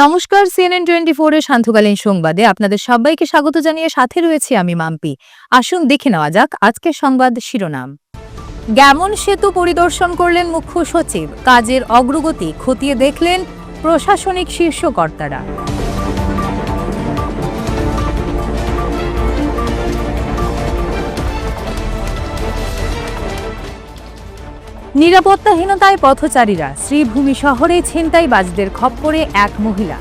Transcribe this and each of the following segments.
নমস্কার CNN twenty four এর সান্ধ্যকালীন সংবাদে আপনাদের সবাইকে স্বাগত জানিয়ে সাথে রয়েছি আমি মাম্পি। আসুন দেখে নেওয়া যাক আজকের সংবাদ শিরোনাম। গ্যামন সেতু পরিদর্শন করলেন মুখ্য সচিব। কাজের অগ্রগতি খতিয়ে দেখলেন প্রশাসনিক শীর্ষ নিরাপত্তাহীনতায় পথচারীরা শ্রীভূমি শহরে ছিনতাইবাজদের খপ্পরে এক মহিলা।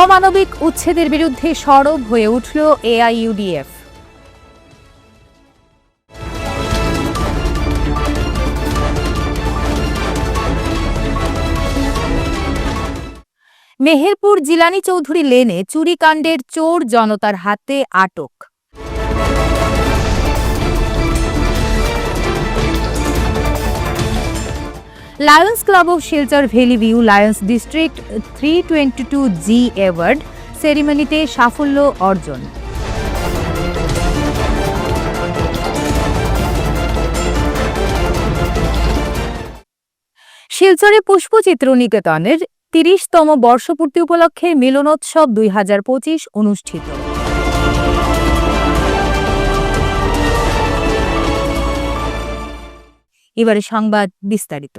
অমানবিক উচ্ছেদের বিরুদ্ধে সরব হয়ে উঠল এআইইউডিএফ। মেহেরপুর জিলানি চৌধুরী লেনে চুরিকাণ্ডের চোর জনতার হাতে আটক। Lions club of Silchar valley view lions district three twenty two G award সেরিমনিতে সাফল্য অর্জন। শিলচরে পুষ্পচিত্র নিকেতনের তিরিশতম বর্ষপূর্তি উপলক্ষে মিলনোৎসব দুই হাজার পঁচিশ অনুষ্ঠিত। এবারে সংবাদ বিস্তারিত।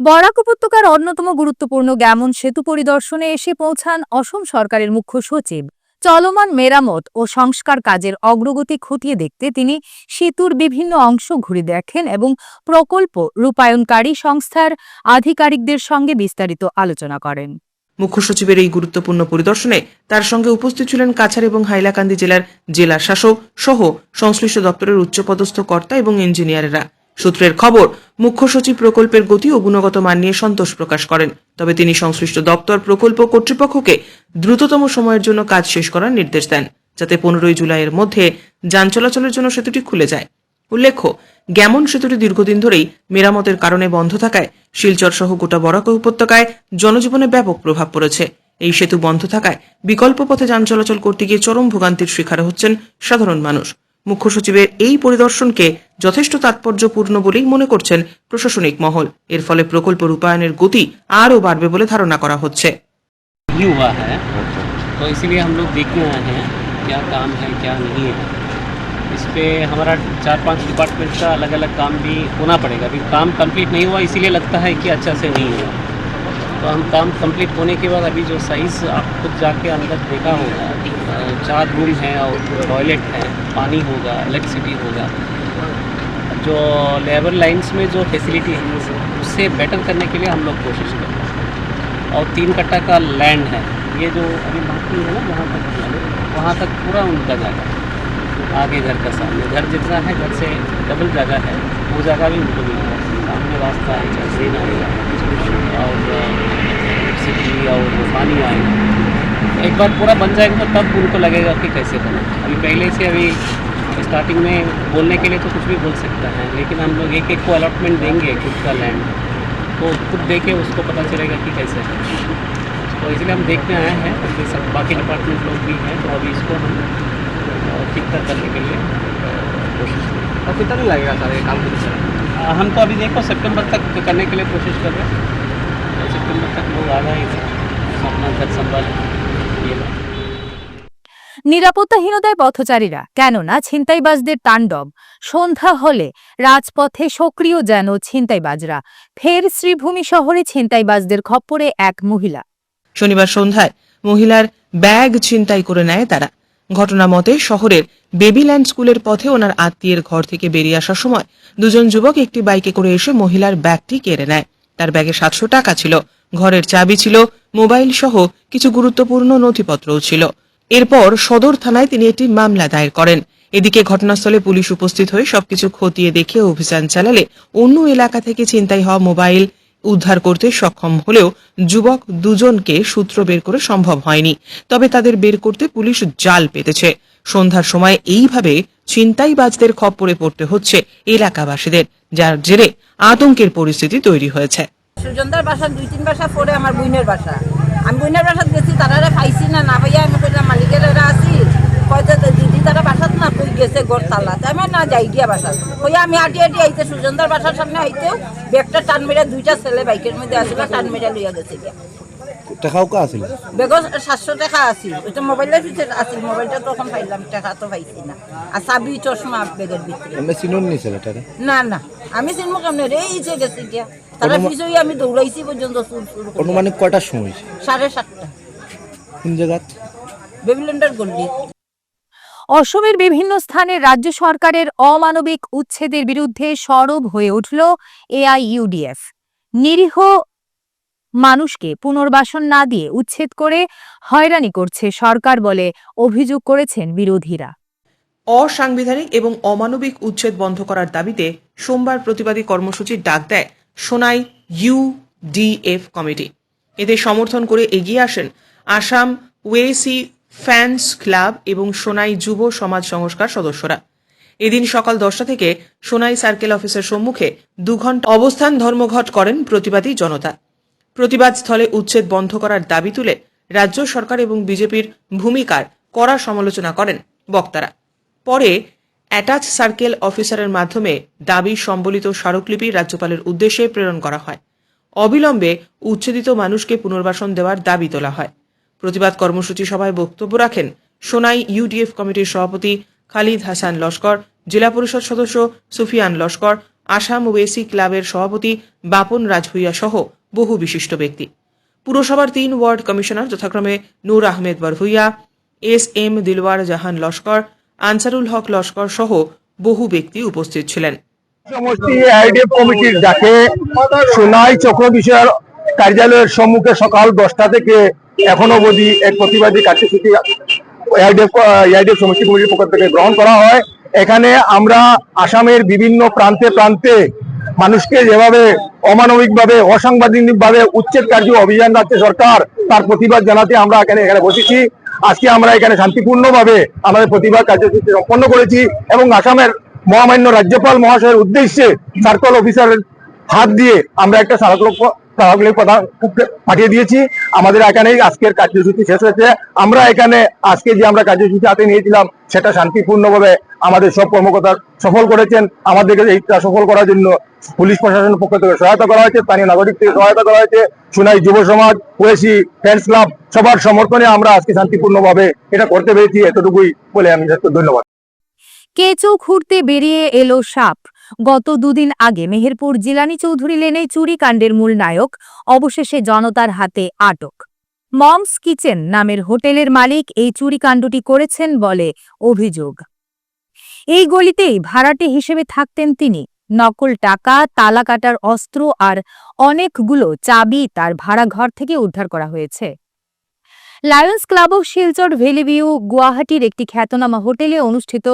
বরাক উপত্যকার অন্যতম গুরুত্বপূর্ণ গ্যামন সেতু পরিদর্শনে এসে পৌঁছান অসম সরকারের মুখ্য সচিব। চলমান মেরামত ও সংস্কার কাজের অগ্রগতি খতিয়ে দেখতে তিনি সেতুর বিভিন্ন অংশ ঘুরে দেখেন এবং প্রকল্প রূপায়ণকারী সংস্থার আধিকারিকদের সঙ্গে বিস্তারিত আলোচনা করেন। মুখ্য সচিবের এই গুরুত্বপূর্ণ পরিদর্শনে তার সঙ্গে উপস্থিত ছিলেন কাছাড় এবং হাইলাকান্দি জেলার জেলা শাসক সহ সংশ্লিষ্ট দপ্তরের উচ্চপদস্থ কর্তা এবং ইঞ্জিনিয়ারেরা। সূত্রের খবর, মুখ্য সচিব প্রকল্পের গতি ও গুণগত মান নিয়ে সন্তোষ প্রকাশ করেন। তবে তিনি সংশ্লিষ্ট দপ্তর, প্রকল্প কর্তৃপক্ষকে দ্রুততম সময়ের জন্য কাজ শেষ করার নির্দেশ দেন, যাতে পনেরোই জুলাইয়ের মধ্যে যান চলাচলের জন্য সেতুটি খুলে যায়। উল্লেখ্য, গ্যামন সেতুটি দীর্ঘদিন ধরেই মেরামতের কারণে বন্ধ থাকায় শিলচর সহ গোটা বরাক উপত্যকায় জনজীবনে ব্যাপক প্রভাব পড়েছে। এই সেতু বন্ধ থাকায় বিকল্প পথে যান চলাচল করতে গিয়ে চরম ভোগান্তির শিকার হচ্ছেন সাধারণ মানুষ। মুখ্য সচিবের এই পরিদর্শনকে যথেষ্ট তাৎপর্যপূর্ণ বলেই মনে করছেন প্রশাসনিক মহল এর ফলে প্রকল্প রূপায়ণের গতি আরও বাড়বে বলে ধারণা করা হচ্ছে नहीं हुआ है तो इसीलिए हम लोग देखने आए हैं क्या काम है क्या नहीं है इस पे हमारा चार पांच डिपार्टमेंट का अलग अलग काम भी होना पड़ेगा अभी काम कंप्लीट नहीं हुआ इसीलिए लगता है कि अच्छा से नहीं हुआ तो हम काम कंप्लीट होने के बाद अभी जो साइज़ आप खुद जाके अंदर देखा होगा अ, चार रूम हैं और टॉयलेट है, पानी होगा इलेक्ट्रिसिटी होगा। जो लेबर लाइंस में जो फैसिलिटी है, उससे बेटर करने के लिए हम लोग कोशिश कर रहे हैं। और तीन कट्टा का लैंड है, ये जो अभी बाकी है ना, जहाँ तक वहाँ तक पूरा उनका जगह है। आगे घर का सामने, घर जितना है, घर से डबल जगह है, वो जगह भी उनको मिल रहा है। सामने रास्ता है ट्रेन आएगा और सिटी और पानी आएगा। एक बार पूरा बन जाएगा तो तब उनको लगेगा कि कैसे बना। अभी पहले से अभी स्टार्टिंग में बोलने के लिए तो कुछ भी बोल सकता है लेकिन हम लोग एक एक को अलॉटमेंट देंगे खुद का लैंड तो खुद देके उसको पता चलेगा कि कैसे है। तो इसलिए हम देखने आए हैं कि सब बाकी डिपार्टमेंट लोग भी हैं तो अभी इसको हम ठीक ठाक करने के लिए कोशिश करें और कितना लगेगा सर ये काम करने से हम तो अभी देखो सितंबर तक करने के लिए कोशिश कर रहे हैं। तो सितंबर तक लोग आ जाएँगे। अपना घर संभाल নিরাপত্তাহীনতায় পথচারীরা কেননা ছিনতাইবাজদের তাণ্ডব। সন্ধ্যা হলে রাজপথে সক্রিয় যেন ছিনতাইবাজরা। ফের শ্রীভূমি শহরে ছিনতাইবাজদের খপ্পরে এক মহিলা। শনিবার সন্ধ্যায় মহিলার ব্যাগ ছিনতাই করে নেয় তারা। ঘটনা মতে শহরের বেবিল্যান্ড স্কুলের পথে ওনার আত্মীয়ের ঘর থেকে বেরিয়ে আসার সময় দুজন যুবক একটি বাইকে করে এসে মহিলার ব্যাগটি কেড়ে নেয়। তার ব্যাগে সাতশো টাকা ছিল। ঘরের চাবি ছিল, মোবাইল সহ কিছু গুরুত্বপূর্ণ নথিপত্রও ছিল। এরপর সদর থানায় তিনি একটি মামলা দায়ের করেন। এদিকে ঘটনাস্থলে পুলিশ উপস্থিত হয়ে সবকিছু খতিয়ে দেখে অভিযান চালালে অন্য এলাকা থেকে ছিনতাই হওয়া মোবাইল উদ্ধার করতে সক্ষম হলেও যুবক দুজনকে সূত্র বের করে সম্ভব হয়নি। তবে তাদের বের করতে পুলিশ জাল পেতেছে। সন্ধ্যার সময় এইভাবে ছিনতাইবাজদের খপ্পরে পড়তে হচ্ছে এলাকাবাসীদের, যার জেরে আতঙ্কের পরিস্থিতি তৈরি হয়েছে। সুজনদার বাসা দুই তিন বাসা পরে আমার বইনের বাসা। আমি বইনের বাসাত গেছি তারা পাইছি না না পাইয়া আমি কইলাম মালিকের এরা আছি কয় যে দিদি তারা বাসাত না কই গেছে গোর তালা তাই আমি না যাই গিয়া বাসা ওই আমি হাঁটি হাঁটি আইতে সুজনদার বাসার সামনে আইতেও ব্যাগটা টান মেরে দুইটা ছেলে বাইকের মধ্যে আসলে টান মেরে লইয়া গেছে গিয়া। টাকাও কা আছিল? বেগ সাতশো টাকা আছিল। ওইটা মোবাইলের ভিতরে আছিল মোবাইলটা তখন পাইলাম টাকা তো পাইছি না। আর চাবি চশমা বেগের ভিতরে। এমনি চিনুন নি ছেলেটারে? না না আমি চিনবো কেমনে রে? এই যে গেছে গিয়া। তারা পিছই আমি দৌড়াইছি পর্যন্ত। অনুমানিক সময়? সাড়ে সাতটা। কোন গল্লি অসমের বিভিন্ন স্থানে রাজ্য সরকারের অমানবিক উচ্ছেদের বিরুদ্ধে সরব হয়ে উঠল এআইইউডিএফ। নিরীহ মানুষকে পুনর্বাসন না দিয়ে উচ্ছেদ করে হয়রানি করছে সরকার বলে অভিযোগ করেছেন বিরোধীরা। অসাংবিধানিক এবং অমানবিক উচ্ছেদ বন্ধ করার দাবিতে সোমবার প্রতিবাদী কর্মসূচির ডাক দেয় সোনাই ইউডিএফ কমিটি। এদের সমর্থন করে এগিয়ে আসেন আসাম ওয়েসি ফ্যান্স ক্লাব এবং সোনাই যুব সমাজ সংস্কার সদস্যরা। এদিন সকাল দশটা থেকে সোনাই সার্কেল অফিসের সম্মুখে দু ঘণ্টা অবস্থান ধর্মঘট করেন প্রতিবাদী জনতা। প্রতিবাদ স্থলে উচ্ছেদ বন্ধ করার দাবি তুলে রাজ্য সরকার এবং বিজেপির ভূমিকার কড়া সমালোচনা করেন বক্তারা। পরে অ্যাটাচ সার্কেল অফিসারের মাধ্যমে দাবি সম্বলিত স্মারকলিপি রাজ্যপালের উদ্দেশ্যে প্রেরণ করা হয়। অবিলম্বে উচ্ছেদিত মানুষকে পুনর্বাসন দেওয়ার দাবি তোলা হয়। প্রতিবাদ কর্মসূচি সভায় বক্তব্য রাখেন সোনাই ইউডিএফ কমিটির সভাপতি খালিদ হাসান লস্কর, জেলা পরিষদ সদস্য সুফিয়ান লস্কর, আসাম ওয়েসি ক্লাবের সভাপতি বাপন রাজভুইয়া সহ বহু বিশিষ্ট ব্যক্তি। পুরসভার তিন ওয়ার্ড কমিশনার যথাক্রমে নূর আহমেদ বরভুইয়া এস এম দিলওয়ার জাহান লস্কর আনসারুল হক লস্কর সহ বহু ব্যক্তি উপস্থিত ছিলেন। কমিটির সোনাই চক্র কার্যালয়ের সম্মুখে সকাল দশটা থেকে এখনও অবধি এক প্রতিবাদী কার্যসূচি আইডিএফ আইডিএফ কমিটির পক্ষ থেকে গ্রহণ করা হয়। এখানে আমরা আসামের বিভিন্ন প্রান্তে প্রান্তে মানুষকে যেভাবে অমানবিক ভাবে অসাংবিধানিক ভাবে উচ্ছেদ কার্য অভিযান রাখছে সরকার, তার প্রতিবাদ জানাতে আমরা এখানে এখানে বসেছি। আজকে আমরা এখানে শান্তিপূর্ণভাবে আমাদের প্রতিভা কার্যসূচি সম্পন্ন করেছি এবং আসামের মহামান্য রাজ্যপাল মহাশয়ের উদ্দেশ্যে সার্কল অফিসারের হাত দিয়ে আমরা একটা স্মারকলিপি স্মারকলিপি প্রদান পাঠিয়ে দিয়েছি। আমাদের এখানেই আজকের কার্যসূচি শেষ হয়েছে। আমরা এখানে আজকে যে আমরা কার্যসূচি হাতে নিয়েছিলাম, সেটা শান্তিপূর্ণভাবে আমাদের সব কর্মকর্তা সফল করেছেন। আমাদেরকে এইটা সফল করার জন্য পুলিশ প্রশাসনের পক্ষ থেকে সহায়তা করা হয়েছে, স্থানীয় নাগরিক থেকে সহায়তা করা হয়েছে, সুনাই যুব সমাজ, ওয়েসি ফ্রেন্ডস ক্লাব, সবার সমর্থনে আমরা আজকে শান্তিপূর্ণভাবে এটা করতে পেরেছি। এতটুকুই বলে আমি ধন্যবাদ। কেঁচো খুঁড়তে বেরিয়ে এলো সাপ। গত দুদিন আগে মেহেরপুর জিলানি চৌধুরী লেনে চুরিকাণ্ডের মূল নায়ক, অবশেষে জনতার হাতে আটক। মমস কিচেন নামের হোটেলের মালিক এই চুরিকাণ্ডটি করেছেন বলে অভিযোগ। এই গলিতেই ভাড়াটে হিসেবে থাকতেন তিনি। নকল টাকা, তালা কাটার অস্ত্র আর অনেকগুলো চাবি তার ভাড়া ঘর থেকে উদ্ধার করা হয়েছে। Lions club of Silchar valley view গুয়াহাটির একটি খ্যাতনামা হোটেলে অনুষ্ঠিত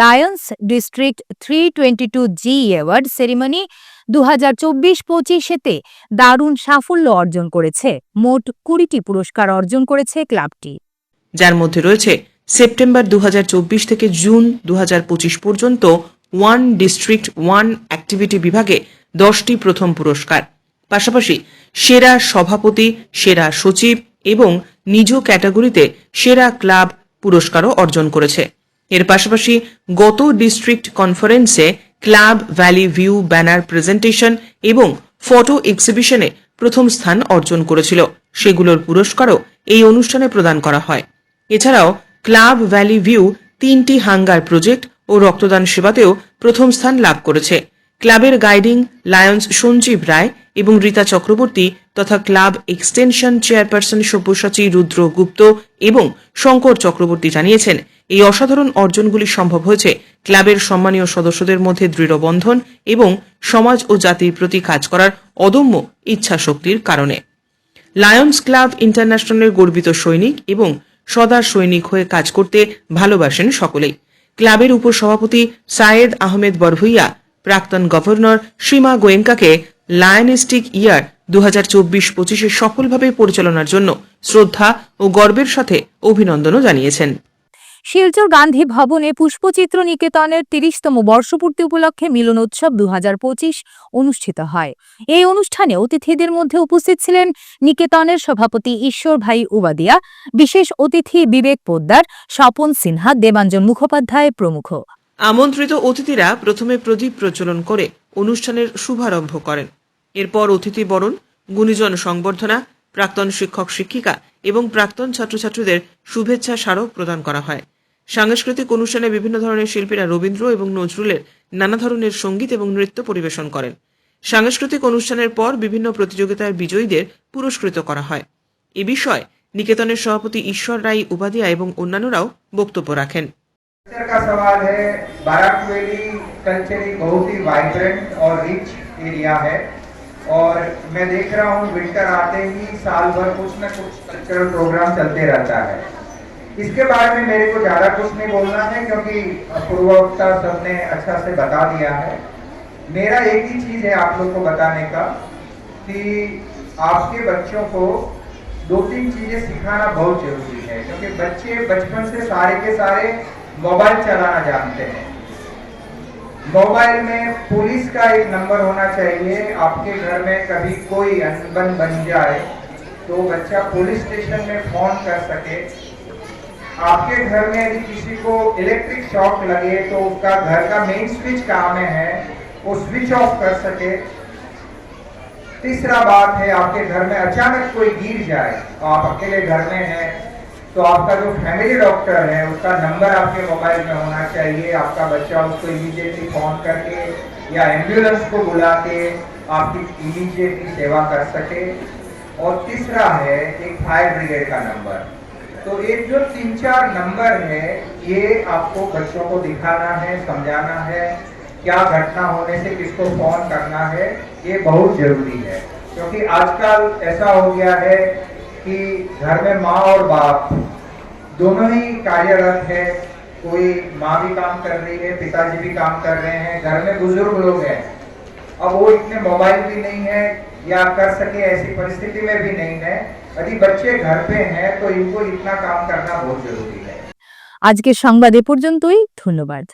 lions district three twenty two G award ceremony দু হাজার চব্বিশ পঁচিশেতে দারুণ সাফল্য অর্জন করেছে। মোট কুড়িটি পুরস্কার অর্জন করেছে ক্লাবটি। যার মধ্যে রয়েছে সেপ্টেম্বর দু হাজার চব্বিশ থেকে জুন দু হাজার পঁচিশ পর্যন্ত ওয়ান ডিস্ট্রিক্ট ওয়ান অ্যাক্টিভিটি বিভাগে দশটি প্রথম পুরস্কার। পাশাপাশি সেরা সভাপতি, সেরা সচিব এবং নিজ ক্যাটাগরিতে সেরা ক্লাব পুরস্কারও অর্জন করেছে। এর পাশাপাশি গত ডিস্ট্রিক্ট কনফারেন্সে club valley view banner presentation এবং ফটো এক্সিবিশনে প্রথম স্থান অর্জন করেছিল। সেগুলোর পুরস্কারও এই অনুষ্ঠানে প্রদান করা হয়। এছাড়াও ক্লাব ভ্যালি ভিউ তিনটি হাঙ্গার প্রজেক্ট ও রক্তদান সেবাতেও প্রথম স্থান লাভ করেছে। ক্লাবের গাইডিং লায়ন্স সঞ্জীব রায় এবং রীতা চক্রবর্তী তথা club extension chairperson Sabyasachi Rudra Gupta এবং শঙ্কর চক্রবর্তী জানিয়েছেন, এই অসাধারণ অর্জনগুলি সম্ভব হয়েছে ক্লাবের সম্মানীয় সদস্যদের মধ্যে দৃঢ় বন্ধন এবং সমাজ ও জাতির প্রতি কাজ করার অদম্য ইচ্ছাশক্তির কারণে। লায়ন্স ক্লাব ইন্টারন্যাশনালের গর্বিত সৈনিক এবং সদা সৈনিক হয়ে কাজ করতে ভালোবাসেন সকলেই। ক্লাবের উপসভাপতি সায়েদ আহমেদ বরভুইয়া, প্রাক্তন গভর্নর সীমা গোয়েঙ্কাকে লায়নিস্টিক ইয়ার দু হাজার চব্বিশ পঁচিশে সফলভাবে পরিচালনার জন্য শ্রদ্ধা ও গর্বের সাথে অভিনন্দনও জানিয়েছেন। শিলচর গান্ধী ভবনে পুষ্পচিত্র নিকেতনের তিরিশতম বর্ষপূর্তি উপলক্ষে মিলন উৎসব দু অনুষ্ঠিত হয়। এই অনুষ্ঠানে অতিথিদের মধ্যে উপস্থিত ছিলেন নিকেতনের সভাপতি ঈশ্বর ভাই উবাদিয়া বিশেষ অতিথি বিবেক পোদ্দার স্বপন সিনহা দেবাঞ্জন মুখোপাধ্যায় প্রমুখ। আমন্ত্রিত অতিথিরা প্রথমে প্রদীপ প্রচলন করে অনুষ্ঠানের শুভারম্ভ করেন। এরপর অতিথি বরণ গুণীজন সংবর্ধনা প্রাক্তন শিক্ষক শিক্ষিকা এবং প্রাক্তন ছাত্রছাত্রীদের শুভেচ্ছা স্মারক প্রদান করা হয় সাংস্কৃতিক অনুষ্ঠানে বিভিন্ন ধরনের শিল্পীরা রবীন্দ্র এবং নজরুলের নানা ধরনের সঙ্গীত এবং নৃত্য পরিবেশন করেন সাংস্কৃতিক অনুষ্ঠানের পর বিভিন্ন প্রতিযোগিতার বিজয়ীদের পুরস্কৃত করা হয় এ বিষয়ে নিকেতনের সভাপতি ঈশ্বর রায় উপাধ্যায় এবং অন্যান্যরাও বক্তব্য রাখেন कल्चर का सवाल है बाराक वैली कल्चर एक बहुत ही वाइब्रेंट और रिच एरिया है और मैं देख रहा हूँ विंटर आते ही साल भर कुछ न कुछ कल्चरल प्रोग्राम चलते रहता है। इसके बारे में मेरे को ज़्यादा कुछ नहीं बोलना है, क्योंकि पूर्ववक्ता सबने अच्छा से बता दिया है। मेरा एक ही चीज़ है आप लोग को बताने का, कि आपके बच्चों को दो तीन चीज़ें सिखाना बहुत ज़रूरी है, क्योंकि बच्चे बचपन से सारे के सारे मोबाइल चलाना जानते हैं। मोबाइल में पुलिस का एक नंबर होना चाहिए। आपके घर में कभी कोई अनबन बन जाए तो बच्चा पुलिस स्टेशन में फ़ोन कर सके। आपके घर में यदि किसी को इलेक्ट्रिक शॉक लगे तो उसका घर का मेन स्विच कहाँ में है, वो स्विच ऑफ़ कर सके। तीसरा बात है, आपके घर में अचानक कोई गिर जाए तो आप अकेले घर में हैं तो आपका जो फैमिली डॉक्टर है, उसका नंबर आपके मोबाइल में होना चाहिए। आपका बच्चा उसको इमीडिएटली फ़ोन करके या एंबुलेंस को बुला के आपकी इमीडिएटली सेवा कर सके। और तीसरा है, एक फायर ब्रिगेड का नंबर तो एक जो तीन चार नंबर है, ये आपको बच्चों को दिखाना है, समझाना है, क्या घटना होने से किसको फ़ोन करना है, ये बहुत ज़रूरी है। क्योंकि आजकल ऐसा हो गया है कि घर में माँ और बाप दोनों ही कार्यरत है कोई माँ भी काम कर रही है पिताजी भी काम कर रहे हैं घर में बुजुर्ग लोग हैं अब वो इतने मोबाइल भी नहीं है या कर सके ऐसी परिस्थिति में भी नहीं है यदि बच्चे घर पे हैं तो इनको इतना काम करना बहुत जरूरी है আজকের সংবাদ এ পর্যন্তই ধন্যবাদ